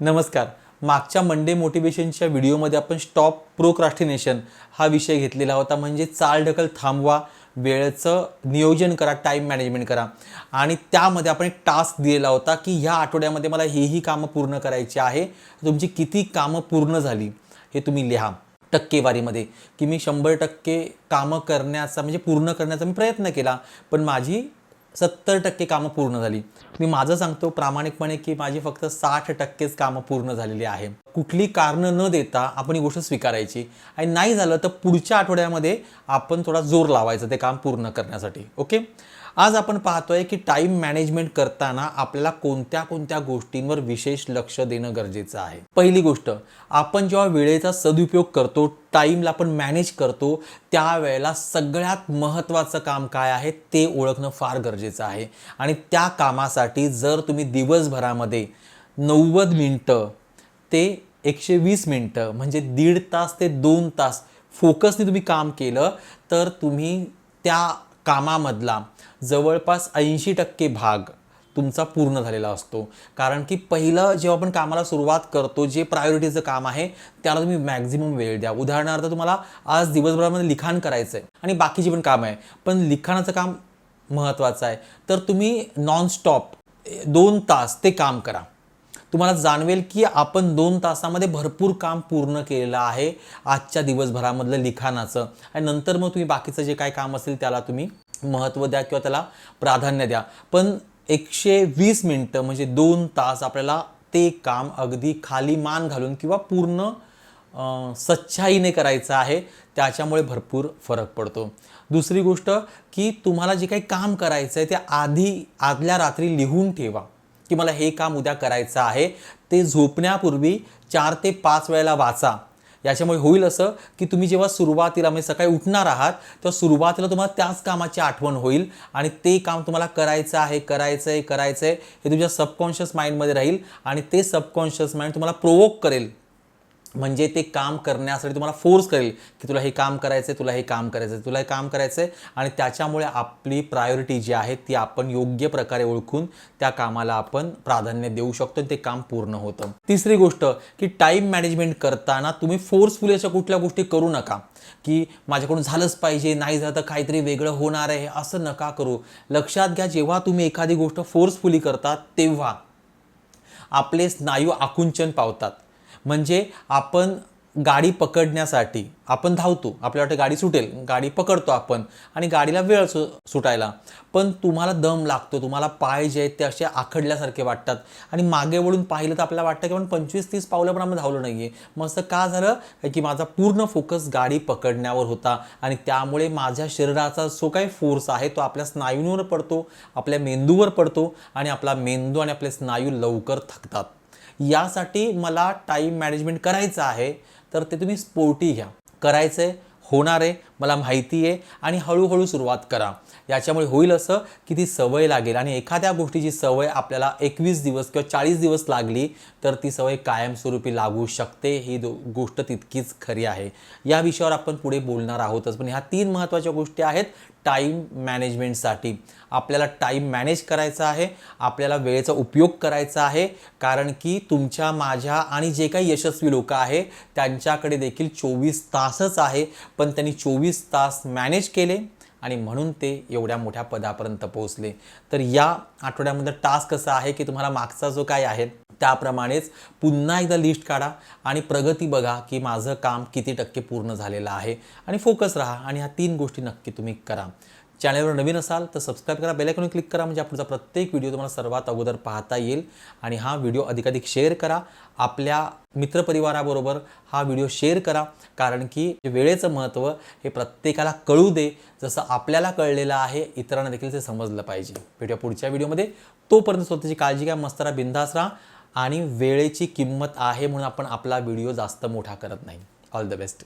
नमस्कार. मागच्या मंडे मोटिवेशनच्या व्हिडिओमध्ये आपण स्टॉप प्रोक्रास्टिनेशन हा विषय घेतलेला होता. म्हणजे चालढकल थांबवा वेळेचं नियोजन करा टाईम मॅनेजमेंट करा. आणि त्यामध्ये आपण एक टास्क दिलेला होता की ह्या आठवड्यामध्ये मला हेही ही कामं पूर्ण करायची आहे. तुमची किती कामं पूर्ण झाली हे तुम्ही लिहा. टक्केवारीमध्ये. की मी शंभर टक्के कामं करण्याचा म्हणजे पूर्ण करण्याचा मी प्रयत्न केला. पण माझी सत्तर टक्के कामं पूर्ण झाली. मी माझं सांगतो प्रामाणिकपणे की माझी फक्त साठ टक्केच कामं पूर्ण झालेली आहे. कुठली कारणं न देता आपण ही गोष्ट स्वीकारायची. आणि नाही झालं तर पुढच्या आठवड्यामध्ये आपण थोडा जोर लावायचा ते काम पूर्ण करण्यासाठी. ओके? आज आपण पाहतोय की टाईम मॅनेजमेंट करताना आपल्याला कोणत्या कोणत्या गोष्टींवर विशेष लक्ष देणं गरजेचं आहे. पहिली गोष्ट आपण जेव्हा वेळेचा सदुपयोग करतो टाईमला आपण मॅनेज करतो त्यावेळेला सगळ्यात महत्त्वाचं काम काय आहे ते ओळखणं फार गरजेचं आहे. आणि त्या कामासाठी जर तुम्ही दिवसभरामध्ये नव्वद मिनटं ते एकशे वीस मिनटं म्हणजे दीड तास ते दोन तास फोकसने तुम्ही काम केलं तर तुम्ही त्या कामामधला जवळपास ऐंशी टक्के भाग तुमचा पूर्ण झालेला असतो. कारण की पहिलं जेव्हा आपण कामाला सुरुवात करतो जे प्रायोरिटीचं काम आहे त्याला तुम्ही मॅक्झिमम वेळ द्या. उदाहरणार्थ तुम्हाला आज दिवसभरामध्ये लिखाण करायचं आहे आणि बाकीची पण काम आहे पण लिखाणाचं काम महत्त्वाचं आहे. तर तुम्ही नॉनस्टॉप दोन तास ते काम करा. तुम्हाला जाणवेल की आपण दोन तासामध्ये भरपूर काम पूर्ण केलेलं आहे आजच्या दिवसभरामधलं लिखाणाचं. आणि नंतर मग तुम्ही बाकीचं जे काय काम असेल त्याला तुम्ही महत्त्व द्या किंवा त्याला प्राधान्य द्या. पण एकशे वीस मिनटं म्हणजे दोन तास आपल्याला ते काम अगदी खाली मान घालून किंवा पूर्ण सच्छाईने सच्चाईने करायचं आहे त्याच्यामुळे भरपूर फरक पडतो. दुसरी गोष्ट की तुम्हाला जे काही काम करायचं आहे ते आधी आदल्या रात्री लिहून ठेवा. की मला हे काम उद्या करायचं आहे. ते झोपण्यापूर्वी चार ते पाच वेळेला वाचा. याच्यामुळे होईल असं की तुम्ही जेव्हा सुरुवातीला म्हणजे सकाळी उठणार आहात तेव्हा सुरुवातीला तुम्हाला त्याच कामाची आठवण होईल आणि ते काम तुम्हाला करायचं आहे करायचं आहे करायचं आहे हे तुमच्या सबकॉन्शियस माइंडमध्ये राहील आणि ते सबकॉन्शियस माइंड तुम्हाला प्रोवोक करेल. म्हणजे ते काम करण्यासाठी तुम्हाला फोर्स करेल की तुला हे काम करायचं आहे तुला हे काम करायचं आहे तुला हे काम करायचं आहे आणि त्याच्यामुळे आपली प्रायोरिटी जी आहे ती आपण योग्य प्रकारे ओळखून त्या कामाला आपण प्राधान्य देऊ शकतो आणि ते काम पूर्ण होतं. तिसरी गोष्ट की टाईम मॅनेजमेंट करताना तुम्ही फोर्सफुली अशा कुठल्या गोष्टी करू नका की माझ्याकडून झालंच पाहिजे नाही झालं तर काहीतरी वेगळं होणार आहे असं नका करू. लक्षात घ्या जेव्हा तुम्ही एखादी गोष्ट फोर्सफुली करता तेव्हा आपले स्नायू आकुंचन पावतात. म्हणजे आपण गाडी पकडण्यासाठी आपण धावतो आपल्या वाटतं गाडी सुटेल गाडी पकडतो आपण आणि गाडीला वेळ सु सुटायला. पण तुम्हाला दम लागतो तुम्हाला पाय जे आहेत ते असे आखडल्यासारखे वाटतात आणि मागे वळून पाहिलं तर आपल्याला वाटतं की आपण पंचवीस तीस पावलं पण आम्ही धावलो नाही आहे मग असं का झालं? की माझा पूर्ण फोकस गाडी पकडण्यावर होता आणि त्यामुळे माझ्या शरीराचा जो काही फोर्स आहे तो आपल्या स्नायूंवर पडतो आपल्या मेंदूवर पडतो आणि आपला मेंदू आणि आपले स्नायू लवकर थकतात. यासाठी मला टाईम मॅनेजमेंट करायचं आहे तर ते तुम्ही स्पोर्टी घ्या. करायचं आहे होणार आहे. मला माहिती आहे आणि हळूहळू सुरुवात करा. याच्यामुळे होईल असं की ती सवय लागेल. आणि एखाद्या गोष्टीची सवय आपल्याला एकवीस दिवस किंवा चाळीस दिवस लागली तर ती सवय कायमस्वरूपी लागू शकते. ही दो गोष्ट तितकीच खरी आहे. या विषयावर आपण पुढे बोलणार आहोतच. पण ह्या तीन महत्त्वाच्या गोष्टी आहेत टाईम मॅनेजमेंटसाठी आपल्याला टाईम मॅनेज करायचा आहे. आपल्याला वेळेचा उपयोग करायचा आहे. कारण की तुमच्या माझ्या आणि जे काही यशस्वी लोक आहे त्यांच्याकडे देखील चोवीस तासच आहे. पण त्यांनी चोवीस तास मॅनेज केले आणि म्हणून ते एवढ्या मोठ्या पदापर्यंत पोहोचले. तर या आठवड्यामध्ये टास्क असा आहे की तुम्हाला मागचा जो काय आहे त्याप्रमाणेच पुन्हा एकदा लिस्ट काढा आणि प्रगती बघा की माझं काम किती टक्के पूर्ण झालेलं आहे. आणि फोकस राहा आणि ह्या तीन गोष्टी नक्की तुम्ही करा. चॅनलवर नवीन असाल तर सबस्क्राईब करा बेलायकॉन क्लिक करा म्हणजे पुढचा प्रत्येक व्हिडिओ तुम्हाला सर्वात अगोदर पाहता येईल. आणि हा व्हिडिओ अधिकाधिक शेअर करा. आपल्या मित्रपरिवाराबरोबर हा व्हिडिओ शेअर करा. कारण की वेळेचं महत्त्व हे प्रत्येकाला कळू दे. जसं आपल्याला कळलेलं आहे इतरांना देखील ते समजलं पाहिजे. भेटूया पुढच्या व्हिडिओमध्ये तोपर्यंत स्वतःची काळजी घ्या मस्त राहा बिंदास राहा. आणि वेळेची किंमत आहे म्हणून आपण आपला व्हिडिओ जास्त मोठा करत नाही. All the best